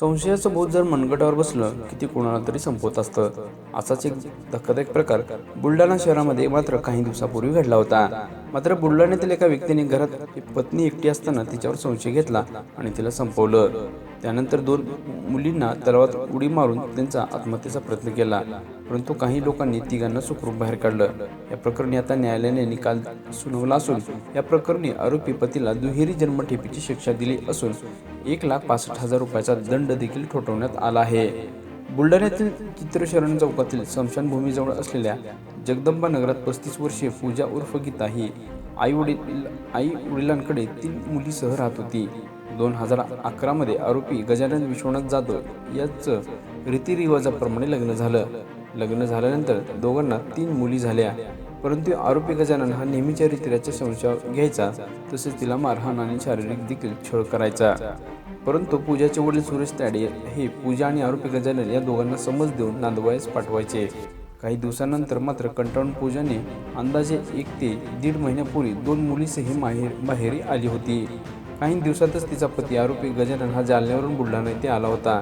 संशयाचं बोध जर मनगटावर बसलं की ते कोणाला तरी संपवत असतं. असाच एक धक्कादायक प्रकार बुलढाणा शहरामध्ये मात्र काही दिवसापूर्वी घडला होता. मात्र बुलढाण्यातील एका व्यक्तीने घरात पत्नी एकटी असताना तिच्यावर संशय घेतला आणि तिला संपवलं. त्यानंतर दोन मुलींना तलावात उडी मारून त्यांचा आत्महत्येचा प्रयत्न केला. परंतु काही लोकांनी तिघांना सुखरूप बाहेर काढलं. या प्रकरणी आता न्यायालयाने निकाल सुनावला असून या प्रकरणी आरोपी पतीला दुहेरी जन्मठेपीची शिक्षा दिली असून एक लाख पासष्ट हजार रुपयाचा दंड देखील ठोठवण्यात आला आहे. बुलढाण्यातील चित्रशरण चौकातील स्मशानभूमीजवळ असलेल्या जगदंबा नगरात पस्तीस वर्षीय पूजा उर्फ गीता ही आई वडील आई वडिलांकडे तीन मुलीसह राहत होती. दोन हजार अकरामध्ये आरोपी गजानन विश्वनाथ जाधव याचं रीतिरिवाजाप्रमाणे लग्न झालं. लग्न झाल्यानंतर दोघांना तीन मुली झाल्या. परंतु आरोपी गजानन हा नेहमीच्या रीतिराच्या संशयावर घ्यायचा तसेच तिला मारहाण आणि शारीरिक देखील छळ करायचा. परंतु पूजाचे वडील सुरेश ताडे हे पूजा आणि आरोपी गजानन या दोघांना समज देऊन नांदवायस पाठवायचे. काही दिवसानंतर मात्र कंटाळून पूजाने अंदाजे एक ते दीड महिन्यापूर्वी दोन मुलीसही माहेर बाहेरी आली होती. काही दिवसातच तिचा पती आरोपी गजानन हा जालन्यावरून बुलढाणा येथे आला होता.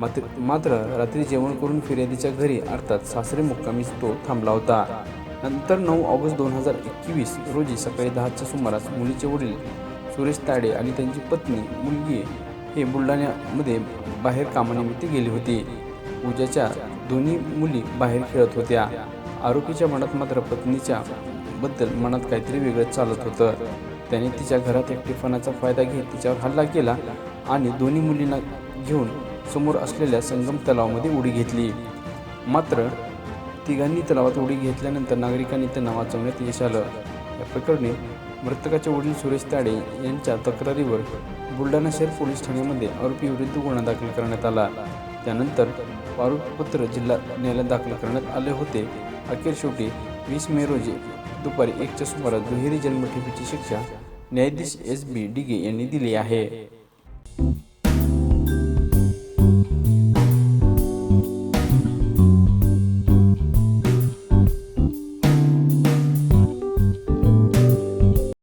मात्र मात्र रात्री जेवण करून फिर्यादीच्या घरी अर्थात सासरे मुक्कामीच तो थांबला होता. नंतर नऊ ऑगस्ट दोन हजार एकवीस रोजी सकाळी दहाच्या सुमारास मुलीचे वडील सुरेश ताडे आणि त्यांची पत्नी मुलगी हे बुलढाण्यामध्ये बाहेर कामानिमित्त गेली होती. पूजाच्या दोन्ही मुली बाहेर खेळत होत्या. आरोपीच्या मनात मात्र पत्नीच्या बद्दल मनात काहीतरी वेगळं चालत होतं. त्याने तिच्या घरात एकटेपणाचा फायदा घेत तिच्यावर हल्ला केला आणि दोन्ही मुलींना घेऊन समोर असलेल्या संगम तलावामध्ये उडी घेतली. मात्र तिघांनी तलावात उडी घेतल्यानंतर नागरिकांनी त्यांना वाचवण्यात यश आलं. या प्रकरणी मृतकाचे वडील सुरेश ताडे यांच्या तक्रारीवर बुलढाणा शहर पोलीस ठाण्यामध्ये आरोपीविरुद्ध गुन्हा दाखल करण्यात आला. त्यानंतर आरोपपत्र जिल्हा न्यायालयात दाखल करण्यात आले होते. अखेर शेवटी वीस मे रोजी दुपारी एकच्या सुमारास दुहेरी जन्मठेपीची शिक्षा न्यायाधीश एस बी डिगे यांनी दिली आहे.